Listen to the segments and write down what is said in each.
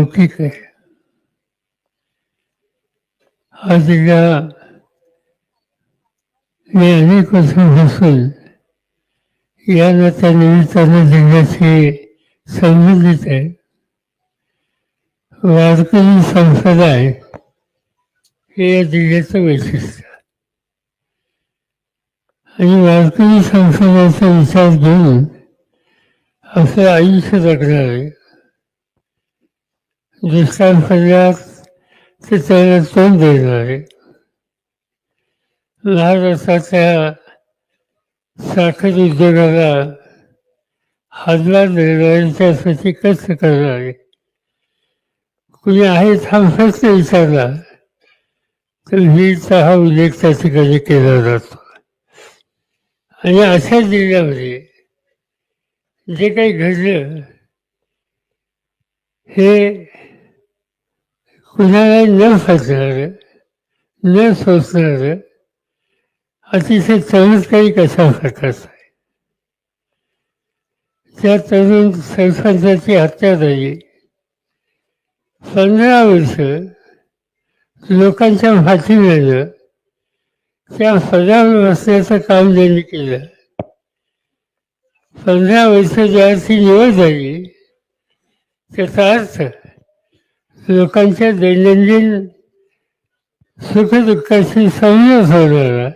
लौकिक आहे हा तिला मी अनेक वर्षांपासून या नात्या निमित्तानं जिल्ह्याशी संबंधित आहे वारकरी संप्रदाय हे। या जिल्ह्याचं वैशिष्ट्य आणि वारकरी संप्रदायाचा विचार घेऊन असं आयुष्य जगणार आहे दुष्काळ पडल्यास ते त्याला तोंड देणार आहे. महाराष्ट्राच्या साखर उद्योगाला हादला देणाऱ्यांच्यासाठी कष्ट करणारे कुणी आहे थांबच विचारला तर वीरचा हा उल्लेख त्या ठिकाणी केला जातो. आणि अशा जिल्ह्यामध्ये जे काही घडलं हे कुणाला न फसणार न सोचणार अतिशय चमत्कारिक अशा प्रकारचा आहे त्या तरुण सरपंचाची हत्या झाली. पंधरा वर्ष लोकांच्या पाठीमागं त्या पदावर बसण्याचं काम त्यांनी केलं. पंधरा वर्ष ज्याची निवड झाली त्याचा अर्थ लोकांच्या दैनंदिन सुखदुःखाशी झालेला आहे.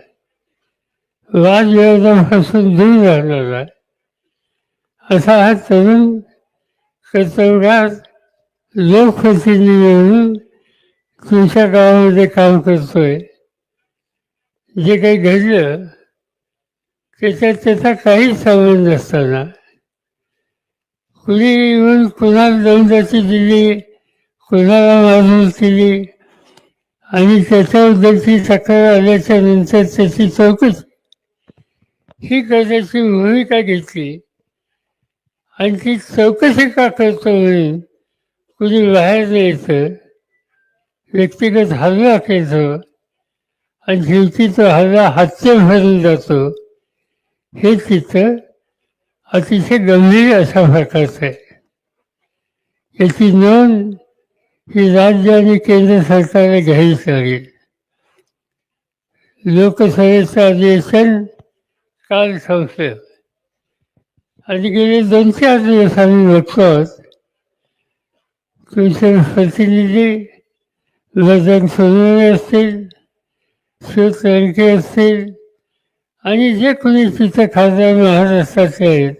वादविवादापासून दूर राहणारा असा हा तरुण कर्तव्यात लोकप्रतिनिधी म्हणून तुमच्या गावामध्ये काम करतोय. जे काही घडलं त्याच्यात त्याचा काहीच संबंध नसताना. कुणी येऊन कुणाला दौंदाची दिली कुणाला मारून केली आणि त्याच्याबद्दलची तक्रार आल्याच्यानंतर त्याची चौकशी. ही करण्याची भूमिका घेतली. आणि ती चौकशी का करतो म्हणून कुणी बाहेर यायचं व्यक्तिगत हल्ला केलं. आणि शेवटी तो हल्ला हत्या भरून जातो. हे चित्र अतिशय गंभीर अशा प्रकारचं आहे. याची नोंद ही राज्य आणि केंद्र सरकारने घ्यावीच लागेल लोकसभेचं अधिवेशन काल संपलं. आणि गेले दोन चार दिवस आम्ही बघतो तुमचे प्रतिनिधी लजन सोनवणे असतील शिव लंके असतील आणि जे कोणी तिथं खासदार महाराष्ट्राचे आहेत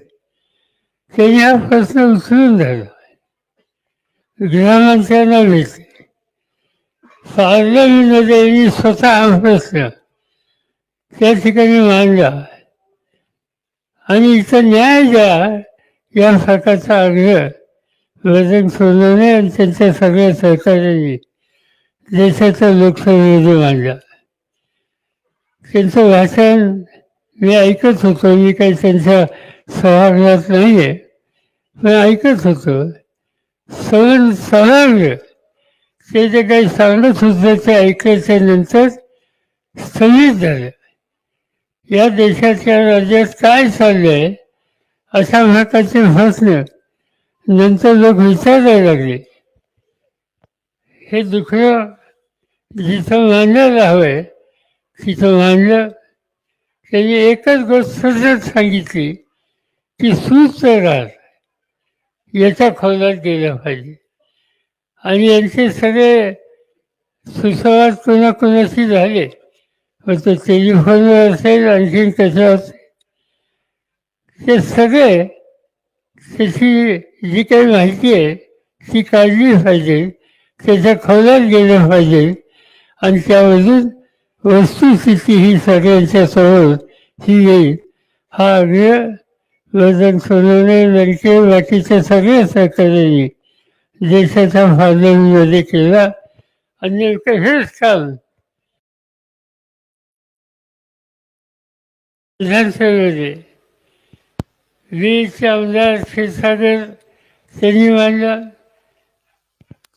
त्यांनी हा प्रश्न उचलून धरला. गृहमंत्र्यांना भेटले पार्लमेंटमध्ये स्वतः हा प्रश्न त्या ठिकाणी मांडला आणि इथं न्याय द्या या प्रकारचा आग्रह. वजन सोनवणे आणि त्यांच्या सगळ्या सहकार्यांनी देशाचा लोकसभेमध्ये मांडला त्यांचं भाषण मी ऐकत होतो. मी काही त्यांच्या सभागृहात नाही आहे पण ऐकत होतो. सगळं सगळं ते जे काही सांगत होतं ते ऐकायच्या नंतर स्थगित झालं. या देशाच्या राज्यात काय चाललं आहे अशा प्रकारचे प्रश्न नंतर लोक विचारायला लागले. हे दुखणं जिथं मांडायला हवं आहे तिथं मांडलं त्यांनी एकच गोष्ट सतत सांगितली की सुस्त राहत याच्या खोलात गेलं पाहिजे. आणि यांचे सगळे सुसंवाद कोणाकोणाशी झाले मग तो टेलिफोनवर असेल आणखीन कशावर असेल. ते सगळे त्याची जी काही माहिती आहे ती काढली पाहिजे त्याच्या खोलात गेलं पाहिजे आणि त्यामधून वस्तुस्थिती ही सगळ्यांच्या समोर ही येईल. हा आग्रह वजन सोडवणे लडके बाकीच्या सगळ्या सहकार्यांनी देशाचा फायद्यांमध्ये केला. आणि हेच काम. विधानसभेमध्ये वीरचे आमदार क्षीरसागर त्यांनी मांडला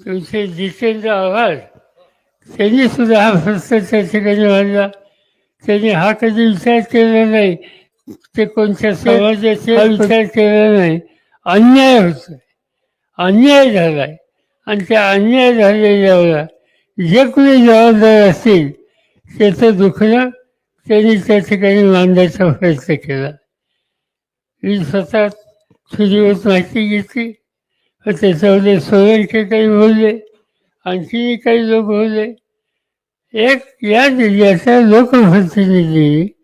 तुमचे जितेंद्र आव्हाड त्यांनी सुद्धा हा प्रश्न त्या ठिकाणी मांडला त्यांनी हा कधी विचार केला नाही. ते कोणत्या समाजाचे विचार केला नाही. अन्याय होतोय. अन्याय झालाय. आणि त्या अन्याय झालेल्यावर जे कोणी जबाबदार असतील त्याचं दुखणं त्यांनी त्या ठिकाणी मांडायचा प्रयत्न केला. मी स्वतः तुझीवर माहिती घेतली. व त्याच्यामध्ये सोयरचे काही बोलले. आणखी काही लोक बोलले. एक या जिल्ह्याचा लोकप्रतिनिधी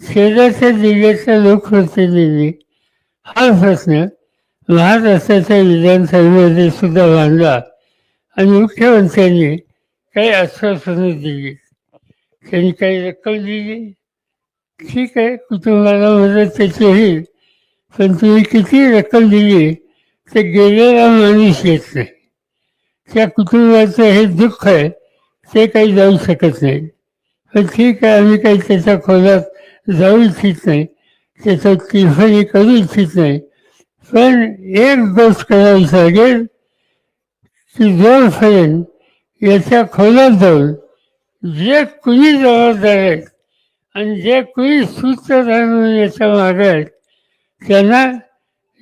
शेजारच्या जिल्ह्याच्या लोकप्रतिनिधी हा प्रश्न महाराष्ट्राच्या विधानसभेमध्ये सुद्धा बांधला आणि मुख्यमंत्र्यांनी काही आश्वासनं दिली. त्यांनी काही रक्कम दिली. ठीक आहे कुटुंबाला मदत त्याची होईल पण तुम्ही किती रक्कम दिली ते गेलेला माणूस येत नाही. त्या कुटुंबाचं हे दुःख आहे ते काही जाऊ शकत नाही. पण ठीक आहे आम्ही काही त्याच्या खोलात जाऊ इच्छित नाही. त्याचं टिफणी करू इच्छित नाही. पण एक गोष्ट करावी लागेल की जोपर्यंत याच्या खोलात जाऊन जे कुणी जबाबदार आहेत आणि जे कुणी सूत्रधार म्हणून याच्या मागे आहेत त्यांना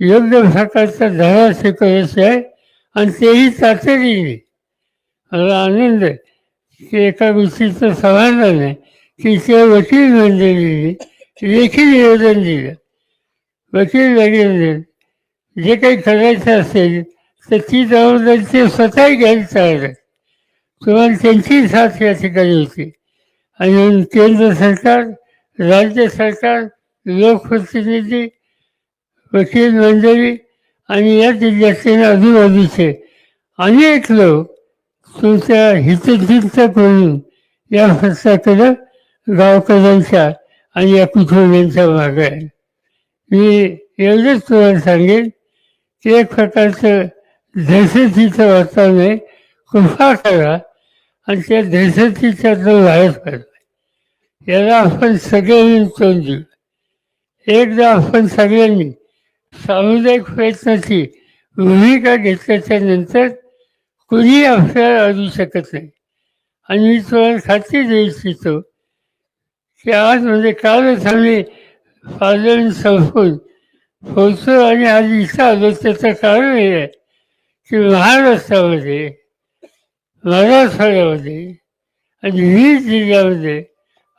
योग्य प्रकारचा धडा शिकवायचा आहे आणि तेही तातडीने. मला आनंद आहे की एका गोष्टीचं समाधान आहे. की त्या वकील मंडळीने लेखी निवेदन दिलं. वकील निवेदन जे काही करायचं असेल तर ती जबाबदारी ते स्वतःही घ्यायला तयार आहेत तुम्हाला त्यांची साथ या ठिकाणी होती. आणि केंद्र सरकार राज्य सरकार लोकप्रतिनिधी वकील मंडळी आणि या जिल्ह्याचे आजूबाजूचे अनेक लोक तुमच्या हितचिंतक म्हणून या प्रश्नाकडं गावकऱ्यांच्या आणि या कुटुंबियांच्या भाग आहे. मी एवढंच तुम्हाला सांगेन की एक प्रकारचं दहशतीचं वातावरण आहे. कृपा करा आणि त्या दहशतीच्यातून बाहेर पडला याला आपण सगळ्यांनी तोंड देऊ. एकदा आपण सगळ्यांनी सामुदायिक प्रयत्नाची भूमिका घेतल्याच्या नंतर कुणी आपल्याला अडू शकत नाही. आणि मी तुम्हाला खात्री देऊ इच्छितो की आज म्हणजे काल झाली पार्लमेंट संपून होतो आणि आज इथं आलो त्याचं कारण हे आहे की महाराष्ट्रामध्ये मराठवाड्यामध्ये आणि वीस जिल्ह्यामध्ये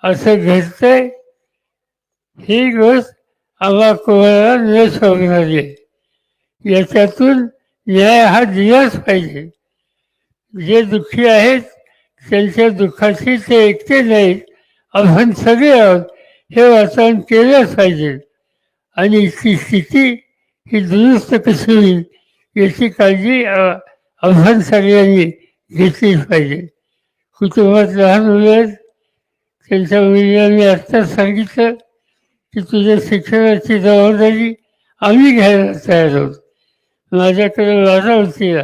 असं घडतंय ही गोष्ट आम्हा कोणाला न सोडणारी आहे याच्यातून न्याय हा दिलाच पाहिजे. जे दुःखी आहेत त्यांच्या दुःखाशी ते एकटे नाहीत. आपण सगळे आहोत हे वातावरण केलंच पाहिजे. आणि ती स्थिती ही दुरुस्त कशी होईल याची काळजी आव्हान आपण सगळ्यांनी घेतलीच पाहिजे. कुटुंबात लहान मुलं आहेत त्यांच्या मुलीला आत्ताच सांगितलं की तुझ्या शिक्षणाची जबाबदारी आम्ही घ्यायला तयार आहोत. माझ्याकडे वारा होतीला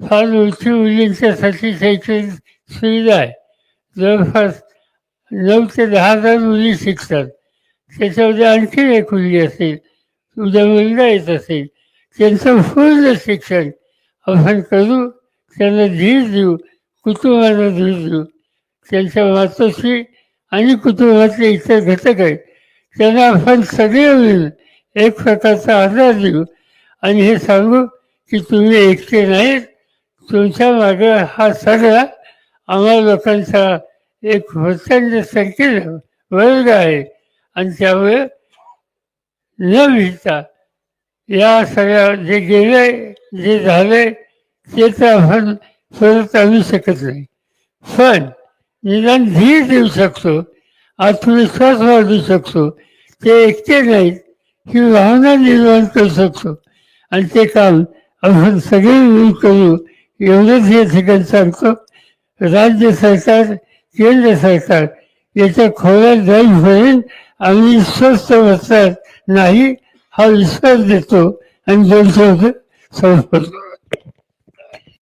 फार मोठी मुलींच्यासाठी शैक्षणिक सुविधा आहे. जवळपास नऊ ते दहा हजार मुली शिकतात. त्याच्यामध्ये आणखी एक मुलगी असेल उद्या मुलगा येत असेल त्यांचं पूर्ण शिक्षण आपण करू त्यांना धीर देऊ कुटुंबाला धीर देऊ. त्यांच्या मातोश्री आणि कुटुंबातले इतर घटक आहेत. त्यांना आपण सगळे मिळून एक प्रकारचा आधार देऊ. आणि हे सांगू की तुम्ही एकटे नाहीत. तुमच्या मागं हा सगळा आम्हा लोकांचा एक प्रचंड संख्येनं वर्ग आहे. आणि त्यामुळे न भिजता या सगळ्या जे गेले जे झाले ते तर आपण परत आणू शकत नाही. पण निदान धीर देऊ शकतो आत्मविश्वास वाढू शकतो ते एकटे नाहीत ही भावना निर्माण करू शकतो. आणि ते काम आपण सगळे मिळून करू एवढंच या ठिकाणी सांगतो राज्य सरकार केंद्र सरकार. याच्या खोऱ्यात जाईल होईल आम्ही स्वस्त बसतात नाही हा विश्वास देतो. आणि दोन संपतो